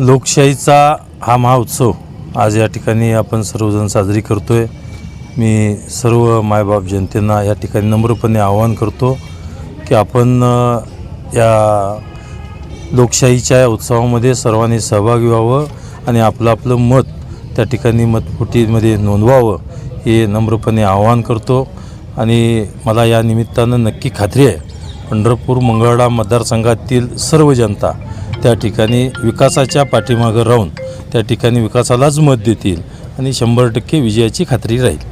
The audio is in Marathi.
लोकशाहीचा हा महाउत्सव आज या ठिकाणी आपण सर्वजण साजरी करतो आहे मी सर्व मायबाप जनतेना या ठिकाणी नम्रपणे आवाहन करतो की आपण या लोकशाहीच्या या उत्सवामध्ये सर्वांनी सहभागी व्हावं आणि आपलं आपलं मत त्या ठिकाणी मतपुटीमध्ये नोंदवावं हे नम्रपणे आवाहन करतो. आणि मला या निमित्तानं नक्की खात्री आहे पंढरपूर मंगळडा मतदारसंघातील सर्व जनता त्या ठिकाणी विकासाच्या पाठीमागं राहून त्या ठिकाणी विकासालाच मत देतील आणि शंभर टक्के विजयाची खात्री राहील.